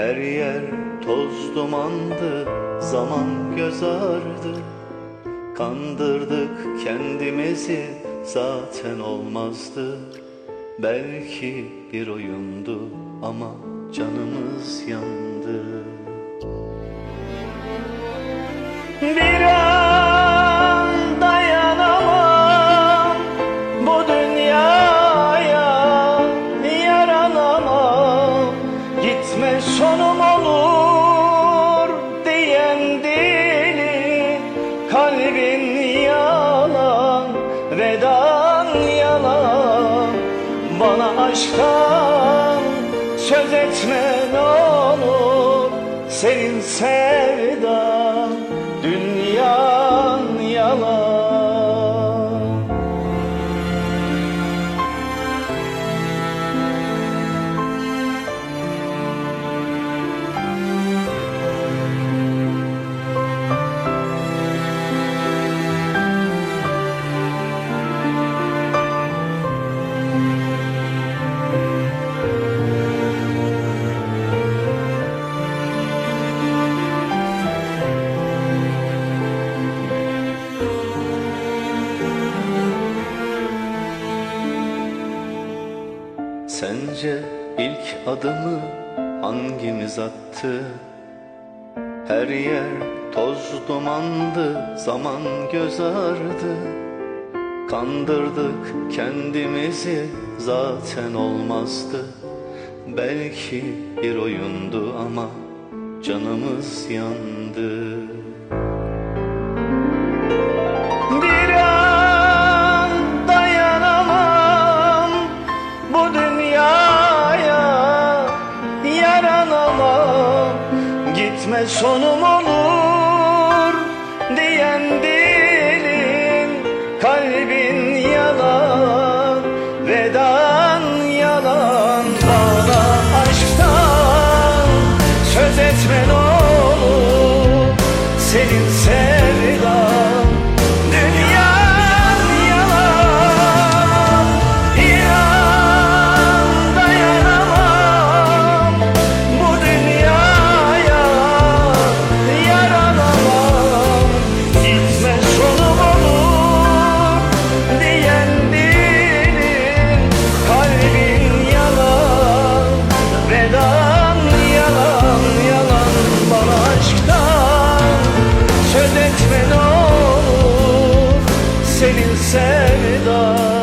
Her yer toz dumandı, zaman göz ardı. Kandırdık kendimizi, zaten olmazdı. Belki bir oyundu ama canımız yandı. Bir Kalbin yalan vedan yalan. Bana aşktan söz etme ne olur Senin sevdan. Dünyan Sence ilk adımı hangimiz attı? Her yer toz dumandı, zaman göz ardı. Kandırdık kendimizi, zaten olmazdı. Belki bir oyundu ama canımız yandı gitme sonum olur diyendi. senin sevdan